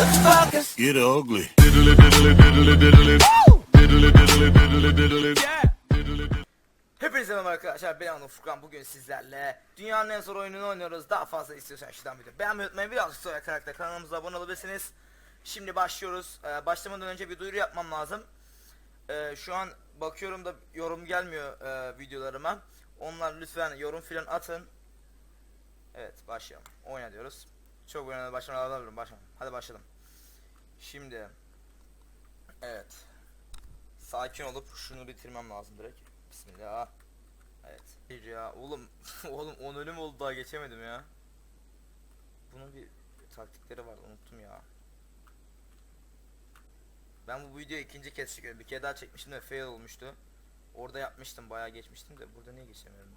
Get ugly. Hepinize merhaba arkadaşlar ben Anıl Furkan. Bugün sizlerle dünyanın en zor oyununu oynuyoruz. Daha fazla istiyorsan şuradan video beğenmeyi unutmayın. Birazcık sonra karakter kanalımıza abone olabilirsiniz. Şimdi başlıyoruz. Ee, başlamadan önce bir duyuru yapmam lazım. Ee, Şu an bakıyorum da yorum gelmiyor e, videolarıma. Onlar lütfen yorum filan atın. Evet başlayalım. Oyna diyoruz Çok oynamaya başlamadan alabilirim başlayalım hadi başlayalım. Şimdi Evet. Sakin olup şunu bitirmem lazım direkt. Bismillah. Evet. Bir ya oğlum oğlum 10 ölüm oldu daha geçemedim ya. Bunun bir taktikleri vardı unuttum ya. Ben bu videoyu ikinci kez çekiyorum. Bir kere daha çekmiştim de fail olmuştu. Orada yapmıştım bayağı geçmiştim de. Burada niye geçemiyorum?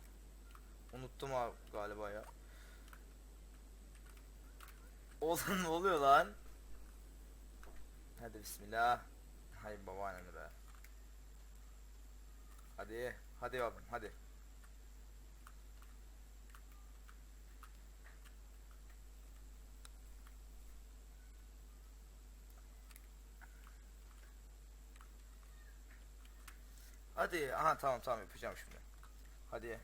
Unuttum abi galiba ya Oğlum ne oluyor lan Hadi bismillah Hay babaanneni be Hadi, hadi yavrum, hadi. Hadi, aha tamam tamam yapacağım şimdi. Hadi.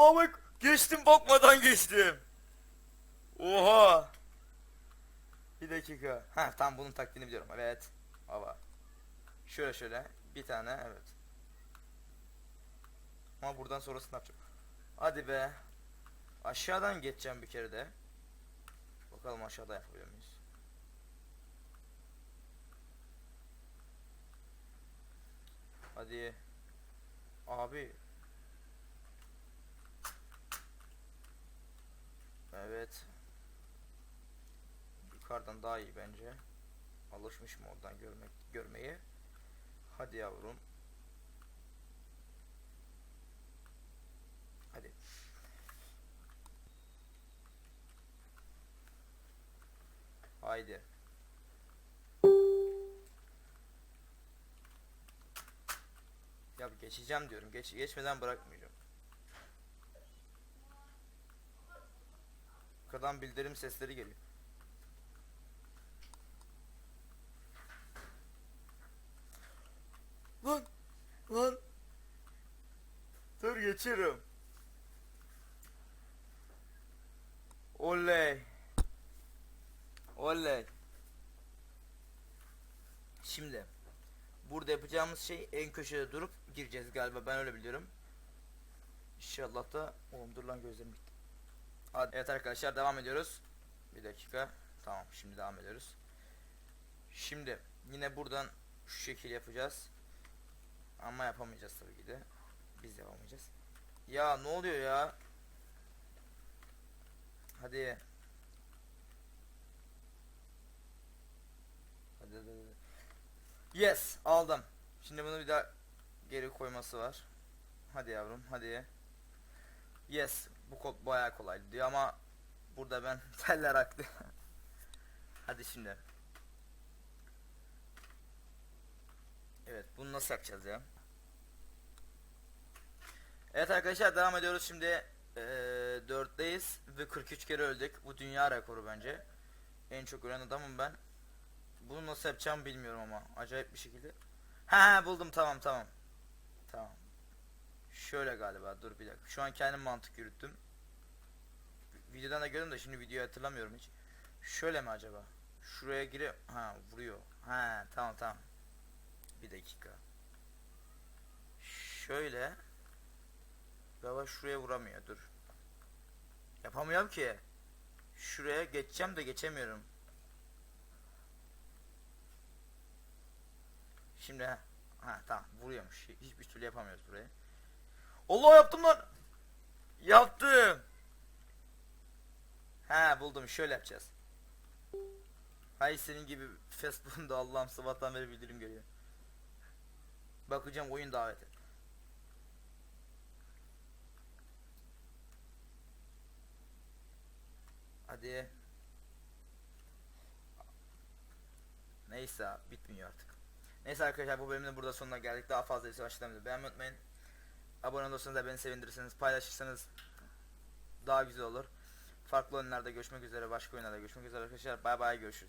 Allah'a geçtim bakmadan geçtim. Oha. Bir dakika. Ha tamam bunun taktiğini biliyorum. Evet. Hava. Şöyle şöyle. Bir tane evet. Ama buradan sonrasını yapacağım. Hadi be. Aşağıdan geçeceğim bir kere de. Bakalım aşağıda yapabiliyor muyuz? Hadi. Abi. Evet. Yukarıdan daha iyi bence. Alışmışım oradan görmek görmeye. Hadi yavrum. Hadi. Haydi. Ya geçeceğim diyorum. Geç geçmeden bırakmayacağım. Arkadan bildirim sesleri geliyor. Lan lan Dur geçiyorum. Oley. Oley. Şimdi burada yapacağımız şey en köşede durup gireceğiz galiba ben öyle biliyorum. İnşallah da oğlum dur lan gözlerim gitti. Hadi. Evet arkadaşlar devam ediyoruz. Bir dakika. Tamam şimdi devam ediyoruz. Şimdi yine buradan şu şekil yapacağız. Ama yapamayacağız tabii ki de. Biz yapamayacağız. Ya ne oluyor ya? Hadi. Hadi hadi hadi. Yes aldım. Şimdi bunu bir daha geri koyması var. Hadi yavrum hadi. Yes bu kod bayağı kolaydı diyor ama burada ben teller aktı. hadi şimdi. Evet bunu nasıl yapacağız ya? Evet arkadaşlar devam ediyoruz şimdi. Ee, 4'teyiz ve 43 kere öldük. Bu dünya rekoru bence. En çok ölen adamım ben. Bunu nasıl yapacağım bilmiyorum ama acayip bir şekilde. Ha buldum tamam tamam. Tamam. Şöyle galiba dur bir dakika. Şu an kendim mantık yürüttüm. Videodan da gördüm de şimdi videoyu hatırlamıyorum hiç. Şöyle mi acaba? Şuraya gire ha vuruyor. Ha tamam tamam. Bir dakika. Şöyle. Galiba şuraya vuramıyor dur. Yapamıyorum ki. Şuraya geçeceğim de geçemiyorum. Şimdi ha, ha tamam vuruyormuş. Hiçbir türlü yapamıyoruz burayı. Allah yaptım lan. Yaptım. Ha buldum şöyle yapacağız. Hay senin gibi Facebook'unda Allah'ım sabahtan beri bildirim geliyor. Bakacağım oyun daveti. Hadi. Neyse bitmiyor artık. Neyse arkadaşlar bu bölümün burada sonuna geldik. Daha fazla ise aşağıdan videoyu beğenmeyi unutmayın. Abone olursanız da beni sevindirirsiniz. Paylaşırsanız daha güzel olur. Farklı oyunlarda görüşmek üzere. Başka oyunlarda görüşmek üzere arkadaşlar. Bay bay görüşürüz.